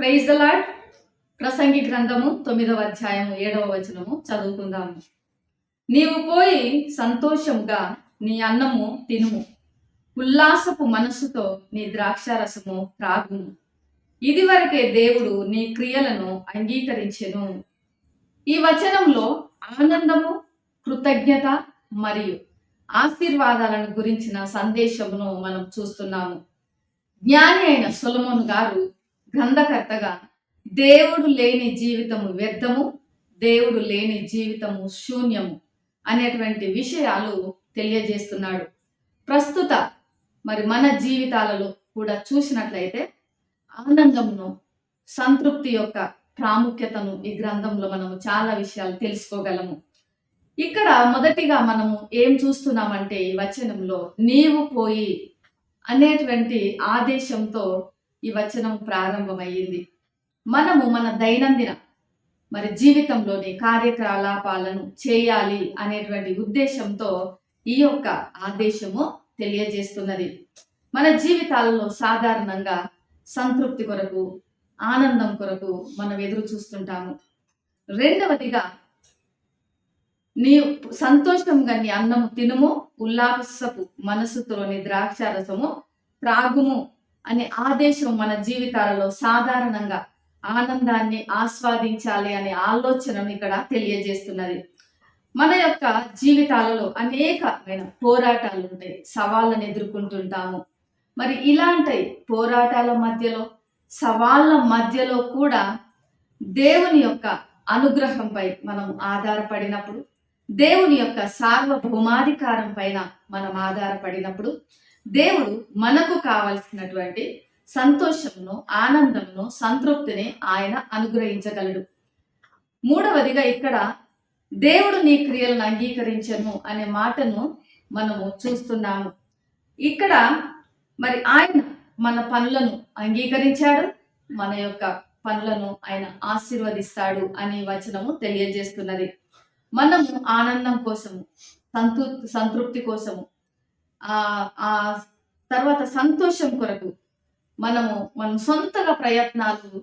Praise the lord ప్రసంగి గ్రంథము తొమ్మిదవ అధ్యాయము ఏడవ వచనము చదువుకుందాము. నీవు పోయి సంతోషముగా నీ అన్నము తినుము. ఉల్లాసపు మనస్సుతో నీ ద్రాక్షారసము త్రాగుము. ఇదివరకే దేవుడు నీ క్రియలను అంగీకరించెను. ఈ వచనంలో ఆనందము కృతజ్ఞత మరియు ఆశీర్వాదాలను గురించిన సందేశమును మనం చూస్తున్నాము. జ్ఞాని అయిన సులమోన్ గారు గ్రంథకర్తగా దేవుడు లేని జీవితము వ్యర్థము దేవుడు లేని జీవితము శూన్యము అనేటువంటి విషయాలు తెలియజేస్తున్నాడు. ప్రస్తుత మరి మన జీవితాలలో కూడా చూసినట్లయితే ఆనందమును సంతృప్తి యొక్క ప్రాముఖ్యతను ఈ గ్రంథంలో మనము చాలా విషయాలు తెలుసుకోగలము. ఇక్కడ మొదటిగా మనము ఏం చూస్తున్నామంటే ఈ వచనంలో నీవు పోయి అనేటువంటి ఆదేశంతో ఈ వచనం ప్రారంభమయ్యింది. మనము మన దైనందిన మరి జీవితంలోని కార్యకలాపాలను చేయాలి అనేటువంటి ఉద్దేశంతో ఈ యొక్క ఆదేశము తెలియజేస్తున్నది. మన జీవితాలలో సాధారణంగా సంతృప్తి కొరకు ఆనందం కొరకు మనం ఎదురు చూస్తుంటాము. రెండవదిగా నీ సంతోషంగా నీ అన్నము తినుము ఉల్లాసపు మనసుతోని ద్రాక్షారసము త్రాగుము అనే ఆదేశం మన జీవితాలలో సాధారణంగా ఆనందాన్ని ఆస్వాదించాలి అనే ఆలోచనను ఇక్కడ తెలియజేస్తున్నది. మన యొక్క జీవితాలలో అనేకమైన పోరాటాలు ఉంటాయి. సవాళ్ళను ఎదుర్కొంటుంటాము. మరి ఇలాంటి పోరాటాల మధ్యలో సవాళ్ళ మధ్యలో కూడా దేవుని యొక్క అనుగ్రహంపై మనం ఆధారపడినప్పుడు దేవుని యొక్క సార్వభౌమాధికారం పైన మనం ఆధారపడినప్పుడు దేవుడు మనకు కావలసినటువంటి సంతోషమును ఆనందమును సంతృప్తిని ఆయన అనుగ్రహించగలడు. మూడవదిగా ఇక్కడ దేవుడు నీ క్రియలను అంగీకరించను అనే మాటను మనము చూస్తున్నాము. ఇక్కడ మరి ఆయన మన పనులను అంగీకరించాడు మన యొక్క పనులను ఆయన ఆశీర్వదిస్తాడు అనే వచనము తెలియజేస్తున్నది. మనము ఆనందం కోసము సంతృప్తి సంతృప్తి కోసము ఆ ఆ తర్వాత సంతోషం కొరకు మనము మనం సొంతగా ప్రయత్నాలు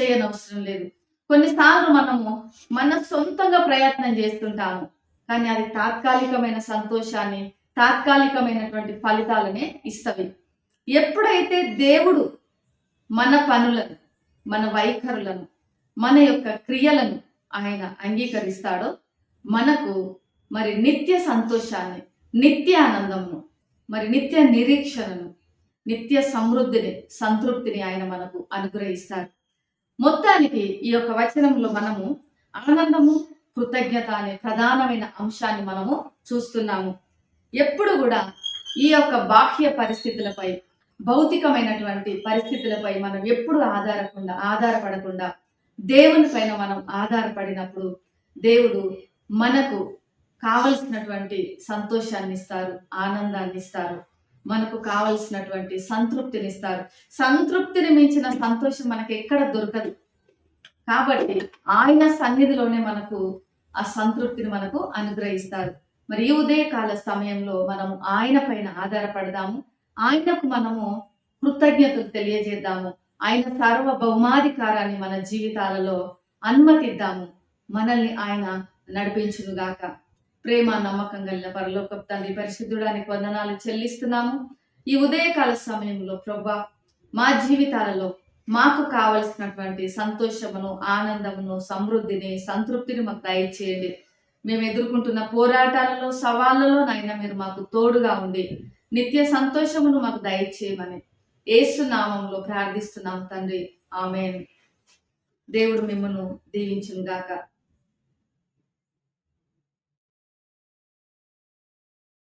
చేయనవసరం లేదు. కొన్నిసార్లు మనము మన సొంతంగా ప్రయత్నం చేస్తుంటాము కానీ అది తాత్కాలికమైన సంతోషాన్ని తాత్కాలికమైనటువంటి ఫలితాలనే ఇస్తవి. ఎప్పుడైతే దేవుడు మన పనులను మన వైఖరులను మన యొక్క క్రియలను ఆయన అంగీకరిస్తాడో మనకు మరి నిత్య సంతోషాన్ని నిత్య ఆనందమును మరి నిత్య నిరీక్షణను నిత్య సమృద్ధిని సంతృప్తిని ఆయన మనకు అనుగ్రహిస్తాడు. మొత్తానికి ఈ యొక్క వచనంలో మనము ఆనందము కృతజ్ఞత అనే ప్రధానమైన అంశాన్ని మనము చూస్తున్నాము. ఎప్పుడు కూడా ఈ యొక్క బాహ్య పరిస్థితులపై భౌతికమైనటువంటి పరిస్థితులపై మనం ఎప్పుడు ఆధారకుండా ఆధారపడకుండా దేవుని పైన మనం ఆధారపడినప్పుడు దేవుడు మనకు కావలసినటువంటి సంతోషాన్ని ఇస్తారు ఆనందాన్ని ఇస్తారు మనకు కావలసినటువంటి సంతృప్తిని ఇస్తారు సంతృప్తిని మించిన సంతోషం మనకి ఎక్కడ దొరకదు. కాబట్టి ఆయన సన్నిధిలోనే మనకు ఆ సంతృప్తిని మనకు అనుగ్రహిస్తారు. మరి ఈ ఉదయకాల సమయంలో మనము ఆయన పైన ఆధారపడదాము. ఆయనకు మనము కృతజ్ఞతలు తెలియజేద్దాము. ఆయన సార్వభౌమాధికారాన్ని మన జీవితాలలో అనుమతిద్దాము. మనల్ని ఆయన నడిపించునుగాక. ప్రేమ నమ్మకం కలిగిన పరలోక తండ్రి పరిశుద్ధుడానికి వందనాలు చెల్లిస్తున్నాము. ఈ ఉదయకాల సమయంలో ప్రభా మా జీవితాలలో మాకు కావలసినటువంటి సంతోషమును ఆనందమును సమృద్ధిని సంతృప్తిని మాకు దయచేయండి. మేము ఎదుర్కొంటున్న పోరాటాలలో సవాళ్ళలో నాయన మీరు మాకు తోడుగా ఉండి నిత్య సంతోషమును మాకు దయచేయమని ఏసు నామంలో ప్రార్థిస్తున్నాం తండ్రి. ఆమె దేవుడు మిమ్మల్ని దీవించుగాక